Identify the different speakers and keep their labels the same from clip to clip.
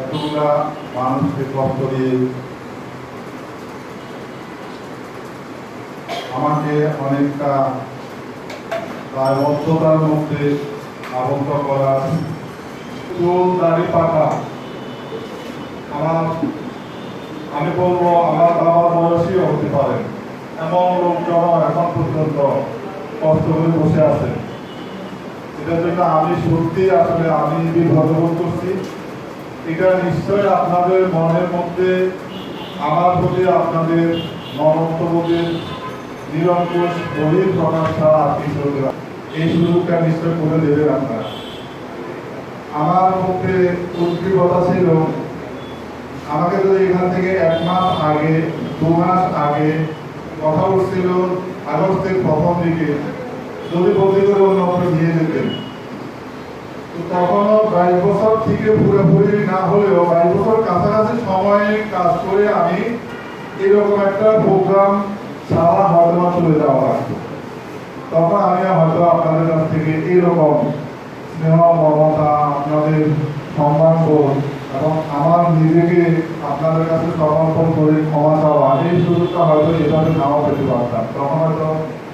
Speaker 1: এতগুলা মানুষকে কষ্ট দিয়ে আমাকে অনেকটা দায়বদ্ধতার মধ্যে আবদ্ধ করা চুল দাড়ি পাকা। আমার আমি বলব, আমার বাবার বয়সীও হতে পারে। এমন লোকজন এখন পর্যন্ত কষ্ট করে বসে আছে। এটার জন্য আমি সত্যি আসলে আমি বিভ্রান্ত করছি। এটা নিশ্চয়ই আপনাদের মনের মধ্যে, আমার প্রতি আপনাদের মনন্তবোধের নিরঙ্কুশ বহির প্রকাশ ছাড়া আর কিছু এই সুযোগটা নিশ্চয় করে দেবেন আপনারা? আমার মধ্যে উদ্গ্রীবতা ছিল, আমাকে যদি এখান থেকে এক মাস আগে, দু মাস আগে কথা বলছিল আগস্টের প্রথম দিকে, যদি বলতে করে অন্যত্র নিয়ে যেতেন। তখনও বাইশ বছর থেকে পুরোপুরি না হলেও বাইশ বছর কাছাকাছি সময়ে কাজ করে আমি এরকম একটা প্রোগ্রাম ছাড়া হয়তো চলে যাওয়া তখন আমি হয়তো আপনাদের কাছ থেকে এইরকম স্নেহ, মমতা, আপনাদের সম্মান বোধ এবং আমার নিজেকে আপনাদের কাছে সমর্পণ করে ক্ষমা চাওয়া, এই সুযোগটা হয়তো এভাবে নাও পেতে পারতাম। তখন হয়তো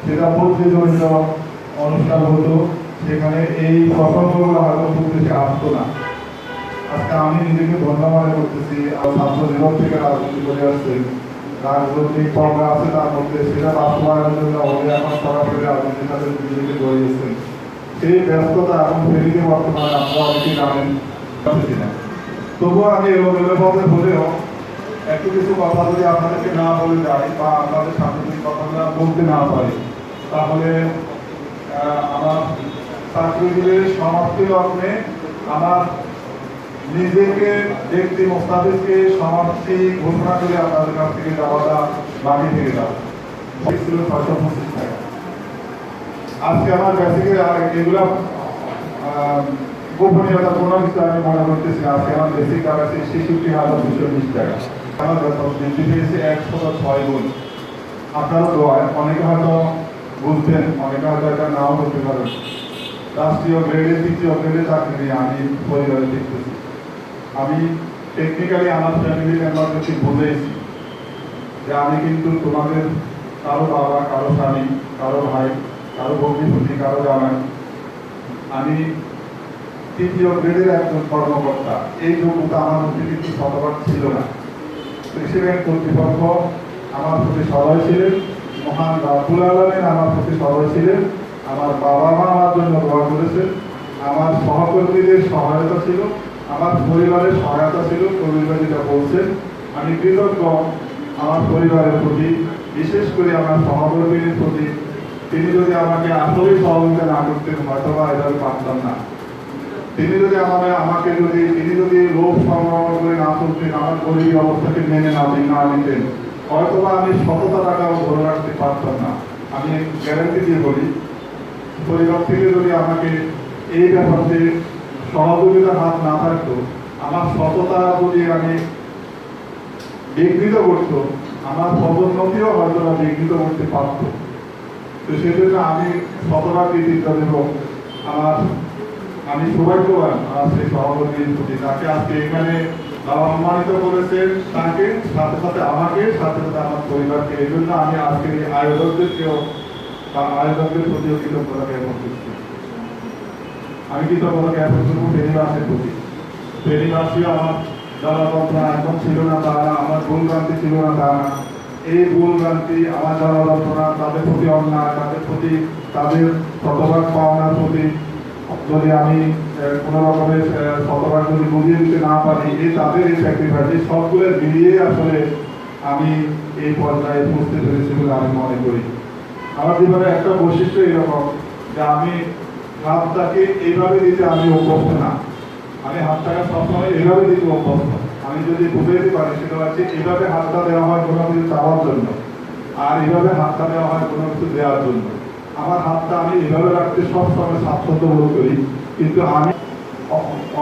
Speaker 1: সেটা জড়িত অনুষ্ঠান হতো। সেখানে এই বেশি আসতো না। আজকে আমি নিজেকে ধন্য মনে করতেছি আর ছাত্র জীবন থেকে রাজনীতি করে আসছে। রাজনৈতিক প্রজ্ঞা আছে তার মধ্যে, সেটা বাস্তবায়নের জন্য উনি এখন সরাসরি রাজনীতির সাথে নিজেকে জড়িয়েছেন সেই ব্যস্ততা এখন ফেরিতে বর্তমানে আপনারা অনেকেই জানেন তবুও আমি এলোমেলো পথে হলেও একটু কিছু কথা যদি আপনাদেরকে না বলে যাই বা আপনাদের যদি কথাগুলো বলতে না পারি, তাহলে আমার চাকরি সমাপ্তি লগ্নে আমার নিজেকে সমাপ্তি ঘোষণা করে আপনাদের কাছ থেকে বাকি থেকে ছিল ছয়শো পঁচিশ আজকে আমার এগুলা আমি মনে করতেছি আজকে আমার টাকা আছে ছেষট্টি হাজার দুশো বিশ টাকা। আমার বৃদ্ধি পেয়েছে, একশো ছয় গুণ। আপনারও দোয়ায় অনেকে হয়তো বুঝতেন, অনেকে হয়তো এটা নাও করতে পারেন রাষ্ট্রীয় গ্রেডে তৃতীয় গ্রেডে চাকরি আমি পরিবারে দেখতেছি। আমি টেকনিক্যালি আমার ফ্যামিলি মেম্বারদেরকে বুঝেছি যে আমি কিন্তু তোমাদের কারও বাবা, কারও স্বামী, কারও ভাই, কারও ভগ্নিপতি কারও জামাই। আমি তৃতীয় গ্রেডের একজন কর্মকর্তা। এই যোগ্যতা আমার মধ্যে কিন্তু শতভাগ ছিল না। প্রেসিডেন্ট কর্তৃপক্ষ আমার প্রতি সদয় ছিলেন। মহান রাবুল আলমেন আমার প্রতি সদয় ছিলেন। আমার বাবা মা আমার জন্য দোয়া করেছেন আমার সহকর্মীদের সহায়তা ছিল, আমার পরিবারের সহায়তা ছিল পরিবার যেটা বলছেন আমি কৃতজ্ঞ আমার পরিবারের প্রতি, বিশেষ করে আমার সহকর্মীদের প্রতি। তিনি যদি আমাকে আসলেই সহযোগিতা না করতেন হয়তো বা এভাবে পারতাম না। তিনি যদি আমাকে আমাকে যদি, তিনি যদি লোভ সংগ্রহ করে না চলতেন আমার গরিব অবস্থাকে মেনে না দিন না নিতেন হয়তো বা আমি শতটা টাকাও ধরে রাখতে পারতাম না। আমি গ্যারান্টি দিয়ে বলি পরিবার থেকে যদি আমাকে এই ব্যাপারে সহযোগিতার হাত না থাকতো, আমার সততা যদি আমি বিঘ্নিত করতো, আমার পদোন্নতিও হয়তো না বিঘ্নিত করতে পারতো। তো সেজন্য আমি শতটা কৃতিত্ব দেব। আমার, আমি সৌভাগ্যবান আমার সেই সভাপতির প্রতি। তাকে আজকে এখানে সম্মানিত করেছেন, তাকে, সাথে সাথে আমাকে, সাথে সাথে আমার পরিবারকে। এই জন্য আমি আজকের এই আয়োজকদেরকেও বা আয়োজকদের প্রতিও কৃতজ্ঞতা জ্ঞাপন করছি। আমি কৃতজ্ঞতা জ্ঞাপন করব ফেরিবাসের প্রতি। আমার যারা যন্ত্রণা এখন ছিল না তারা, আমার ভুল ভ্রান্তি ছিল না তারা। এই আমার যারা যন্ত্রণা তাদের প্রতি অন্যায়, তাদের প্রতি তাদের শতভাগ পাওনার প্রতি যদি আমি কোনো রকমের শতভাগ যদি বুঝিয়ে দিতে না পারি, এই তাদের এই স্যাক্রিফাইস সবগুলো মিলিয়ে আসলে আমি এই পর্যায়ে পৌঁছতে পেরেছি বলে আমি মনে করি। আমার জীবনে একটা বৈশিষ্ট্য এরকম যে আমি হাতটাকে এইভাবে দিতে আমি অভ্যস্ত না। আমি হাতটাকে সবসময় এইভাবে দিতে অভ্যস্ত। আমি যদি বুঝে দিতে পারি, সেটা হচ্ছে এইভাবে হাতটা দেওয়া হয় কোনো কিছু চাওয়ার জন্য, আর এইভাবে হাতটা দেওয়া হয় কোনো কিছু দেওয়ার জন্য। আমার হাতটা আমি এইভাবে রাখতে সবসময় স্বাচ্ছন্দ্য বোধ করি। কিন্তু আমি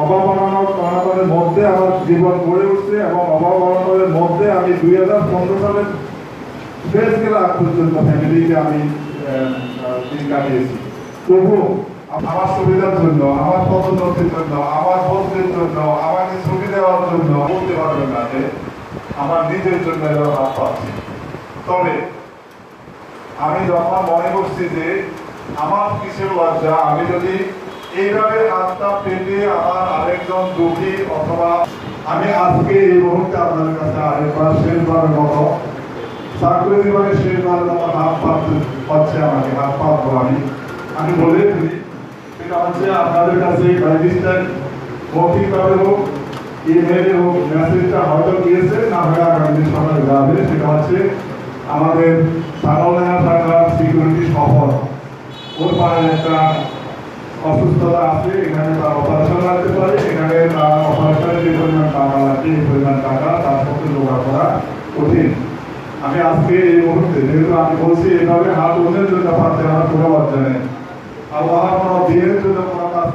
Speaker 1: অভাব অনাটন অনাটনের মধ্যে আমার জীবন গড়ে উঠছে এবং অভাব মধ্যে আমি দুই হাজার পনেরো সালের শেষ গেলা পর্যন্ত ফ্যামিলিকে আমি দিন কাটিয়েছি। তবু আমার সুবিধার জন্য, আমার পদোন্নতির জন্য, আমার বন্ধুদের জন্য আমাকে ছবি দেওয়ার জন্য বলতে পারবেন না যে আমার নিজের জন্য হাত পাচ্ছি। তবে আমি যখন মনে করছি যে আমার কিসের লজ্জা, আমি যদি এইভাবে হাতটা পেতে আমার আরেকজন দুঃখী অথবা আমি আজকে এই মুহূর্তে আপনাদের কাছে আরেকবার শেষবারের মতো চাকরি জীবনে শেষবারের মতো হাত পাততে হচ্ছে আমাকে, হাত পাতবো আমি আমি বলে দিই, সেটা হচ্ছে আপনাদের কাছে বাইডিস্টার মৌখিকভাবে হোক ইমেলে হোক মেসেজটা হয়তো গিয়েছে না হয় আগামী দিন যাবে। সেটা হচ্ছে আমাদের সাগরনায়া থাকার সিকিউরিটি সফর ওর পায়ে একটা অসুস্থতা আছে, এখানে তার অপারেশন লাগতে পারে। এখানে তার অপারেশনের যে পরিমাণ টাকা লাগছে এই পরিমাণ টাকা তার পক্ষে জোগাড় করা কঠিন। আমি আজকে এই মুহূর্তে, যেহেতু আমি বলছি এভাবে হাত অন্যের জন্য পাচ্ছে আমার কোনো লজ্জা নেই, আল্লাহ কোনো দিনের জন্য কোনো কাজ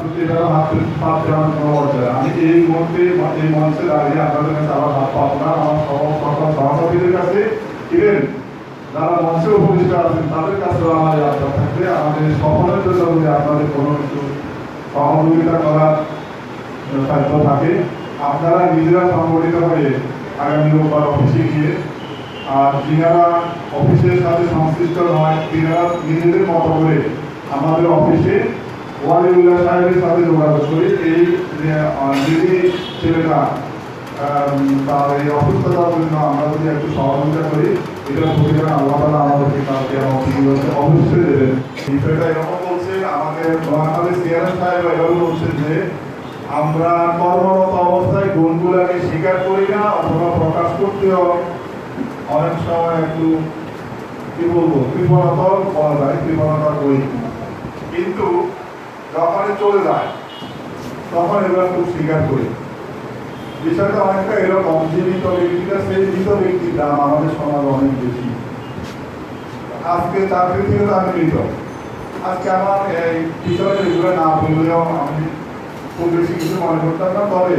Speaker 1: হাত পাচ্ছে আমার কোনো নেই। আমি এই মুহূর্তে এই মঞ্চে দাঁড়িয়ে আপনাদের কাছে আবার হাত না, আমার সকল সহপাঠীদের কাছে ইভেন যারা মঞ্চে উপবিষ্ট আছেন, তাদের কাছেও আমার থাকবে। আমাদের সকলের জন্য যদি আপনাদের কোনো কিছু সহযোগিতা করার সাধ্য থাকে, আপনারা নিজেরা সংগঠিত হয়ে আগামী রোববার অফিসে গিয়ে আর যিনারা অফিসের সাথে সংশ্লিষ্ট নয়। তিনারা নিজেদের মতো করে আমাদের অফিসে ওয়ালিউল্লাহ সাহেবের সাথে যোগাযোগ করে এই যে ছেলেটা তার এই অসুস্থতার জন্য আমরা যদি একটু সহযোগিতা করি, এটা প্রতিদিন আল্লাহ তালা আমাদেরকে কালকে অবশ্যই দেবেন। বিষয়টা এরকম বলছে, আমাদের মহানবী সিয়ারান সাহেব এভাবে বলছেন যে, আমরা কর্মরত অবস্থায় গুণগুলাকে স্বীকার করি না, অথবা প্রকাশ করতেও অনেক সময় একটু, কি বলব কৃপণতা বলা যায় কৃপণতা করি কিন্তু যখনই চলে যায়, তখন এগুলো খুব স্বীকার করি। বিষয়টা অনেকটা এরকম যে মৃত ব্যক্তিটা সেই মৃত ব্যক্তির দাম আমাদের সমাজে অনেক বেশি। আজকে চাকরি থেকে আমি মৃত আজকে আমার এই পিছনে এগুলো না বললেও আমি খুব বেশি কিছু মনে করতাম না, তবে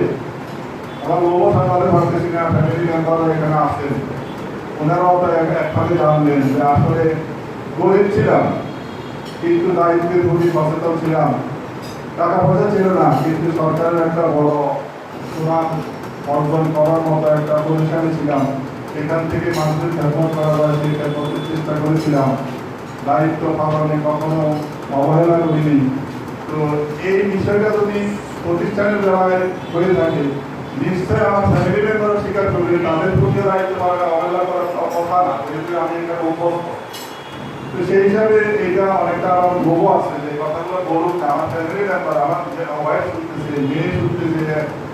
Speaker 1: আমার লোক সকালে ভাবতেছি না ফ্যামিলি মেম্বাররা এখানে আসেন। ওনারাও তো এক- একভাবে জানলেন যে আসলে গরিব ছিলাম, কিন্তু দায়িত্বের প্রতি সচেতন ছিলাম। টাকা পয়সা ছিল না, কিন্তু সরকারের একটা বড় সুনাম অর্জন করার মতো একটা পজিশনে ছিলাম। এখান থেকে মানুষের খেদমত করা যায়, সেই খেদমতের চেষ্টা করেছিলাম। দায়িত্ব পালনে কখনো অবহেলা করিনি। তো এই বিষয়টা যদি প্রতিষ্ঠানের বেলায় হয়ে থাকে নিশ্চয়ই আমার ফ্যামিলি মেম্বারও স্বীকার করবে, তাদের প্রতি দায়িত্ব পালনে অবহেলা করার তো কথা না, যেহেতু আমি এখানে অভ্যস্ত। তো সেই হিসাবে এটা অনেকটা আমার লোভও আছে যে কথাগুলো বলুন আমার ফ্যামিলি মেম্বার, আমার ওয়াইফ শুনতেছে, মেয়ে শুনতেছে,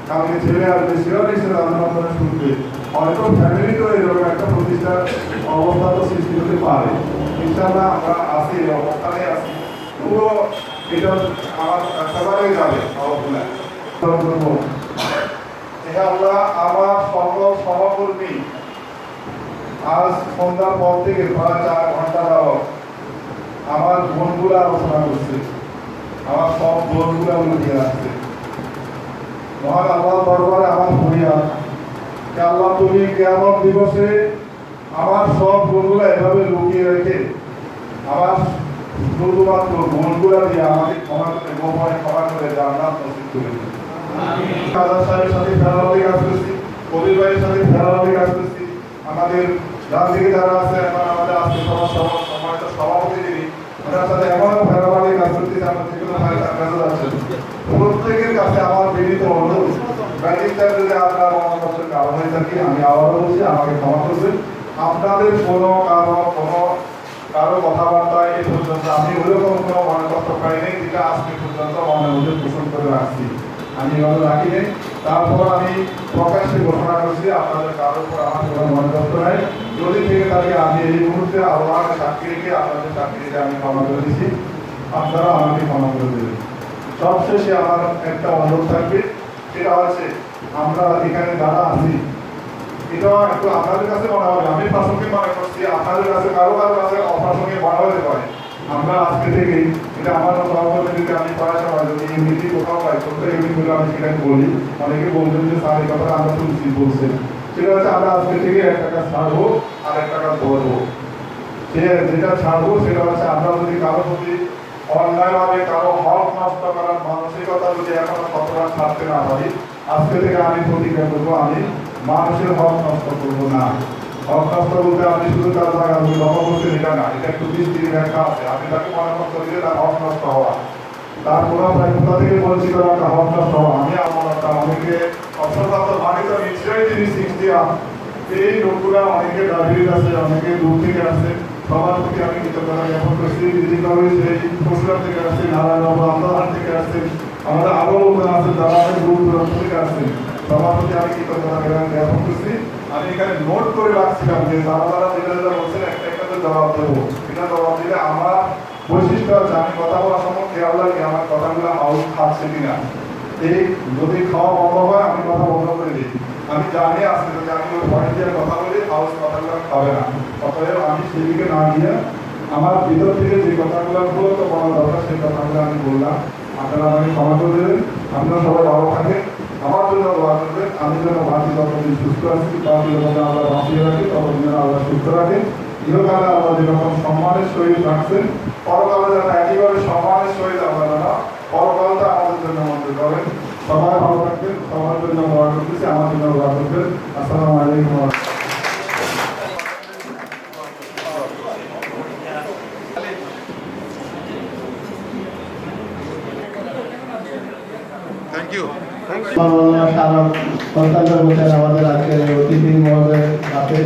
Speaker 1: কালকে ছেলে আসবে, সেও নিশ্চয় তাদের মাধ্যমে শুনবে। হয়তো ফ্যামিলি তো এরকম একটা প্রতিষ্ঠার অবস্থা তো সৃষ্টি হতে পারে। ইনশাল্লাহ আমরা আছি, এই অবস্থানে আছি। পুরো এটা আমার, সবারই যাবে অবস্থা আল্লাহ আমার সকল সহকর্মী আজ সন্ধ্যার পর থেকে প্রায় চার ঘণ্টা যাবত আমার বোনগুলো আলোচনা করছে। আমার সব বোনগুলো লুকিয়ে আসছে। মহান আল্লাহ দরবারে আমার ফরিয়াদ আল্লাহ তুমি কেমন দিবসে আমার সব বোনগুলো এভাবে লুকিয়ে রেখে আমার শুধুমাত্র বোনগুলো দিয়ে আমাকে ক্ষমা করে, গোপনে ক্ষমা করে জান্নাত নসিব করে যারা আছে আমার যাচ্ছেন প্রত্যেকের কাছে আমার কারণ হয়ে থাকি, আমি আবারও বলছি, আমাকে ক্ষমা আপনাদের কোনো কারও কোনো কারও কথাবার্তায় এ পর্যন্ত আমি ওইরকম কোনো মনে কষ্ট পাইনি যেটা আজকে পর্যন্ত মনের মধ্যে পোষণ করে রাখছি। আমি এভাবে রাখি তারপর আমি প্রকাশ্যে ঘোষণা করছি আপনাদের কারোর উপর আমার কোনো মনে কষ্ট নাই। যদি থেকে থাকে, আমি এই মুহূর্তে আল্লাহকে সাক্ষী রেখে আপনাদের রেখে আমি ক্ষমা করে দিচ্ছি। আপনারা আমাকে ক্ষমা করে দেবেন। সবশেষে আমার একটা অনুরোধ থাকবে। সেটা হচ্ছে, আমরা এখানে যারা আছি এটা একটু আপনাদের কাছে মনে হবে। আমি প্রাসঙ্গিক মনে করছি, আপনাদের কাছে কারও কারও কাছে অপ্রাসঙ্গিক মনে হতে পারে। আমরা আজকে থেকে এটা আমার সভাপতি যদি আমি সময় যদি ইউনিটি কোথাও পাই ছোট্ট ইউনিটগুলো আমি সেখানে বলি। অনেকে বলবেন যে, স্যার, এই কথাটা আমরা শুনছি, বলছেন। সেটা হচ্ছে আমরা আজকে থেকে এক টাকা ছাড়বো আর এক টাকা ধরবো। সে যেটা ছাড়বো সেটা হচ্ছে, আমরা যদি কারও প্রতি অন্যায়ভাবে কারও হক নষ্ট করার মানসিকতা যদি এখনও কতটা ছাড়তে না পারি, আজকে থেকে আমি প্রতিজ্ঞা করব, আমি মানুষের হক নষ্ট করব না। নষ্ট বলতে আমি শুধু না, এটা একটু দৃষ্টির ব্যাখ্যা আছে। আমি তাকে করতে যে তার নষ্ট হওয়া। তার কোথা থেকে বঞ্চিত একটা নষ্ট হওয়া। আমি আমার অনেকে অসংখ্য মানে তো নিশ্চয়ই এই লোকগুলা অনেকে ডায়াবেটিস আছে অনেকে দূর থেকে সবার প্রতি আমি কৃতজ্ঞতা জ্ঞাপন করছি। বিশেষভাবে সেই থেকে আসছে নারায়ণবাবু থেকে আছে, যারা দূর দূরান্ত থেকে আসছে সবার প্রতি আমি কৃতজ্ঞতা জ্ঞাপন করছি। আমি এখানে নোট করে রাখছিলাম যে যারা যেটা যেটা বলছেন, একটা একটা করে জবাব দেবো। এটা জবাব দিলে আমার বৈশিষ্ট্য আছে, আমি কথা বলার সময় খেয়াল রাখি আমার কথাগুলো হাউস খাচ্ছে কিনা। এই যদি খাওয়া বন্ধ হয়, আমি কথা বন্ধ করে দিই। আমি জানি আজকে যদি আমি ওই পয়েন্ট দিয়ে কথা বলি হাউস কথাগুলো খাবে না। অতএব আমি সেদিকে না গিয়ে আমার ভিতর থেকে যে কথাগুলো মূলত বলা দরকার, সেই কথাগুলো আমি বললাম। আপনারা আমাকে ক্ষমা করে দেবেন। আপনারা সবাই ভালো থাকেন। আমার জন্য দোয়া করবেন, আমি যেন বাকি যতদিন সুস্থ আছি তাদের যেন আল্লাহ বাঁচিয়ে রাখি, ততদিন যেন আল্লাহ সুস্থ রাখেন ইহকালে আল্লাহ যেরকম সম্মানের সহিত রাখছেন, পরকালে যেন একইভাবে সম্মানের সহিত আল্লাহ যেন পরকালটা আমাদের জন্য মন্দির করেন। সবাই ভালো থাকবেন, সবার জন্য দোয়া করতেছি, আমার জন্য দোয়া করবেন। আসসালামু আলাইকুম ওয়া রাহমাতুল্লাহ।
Speaker 2: আমাদের আজকের অতিথি মহোদয় হাতে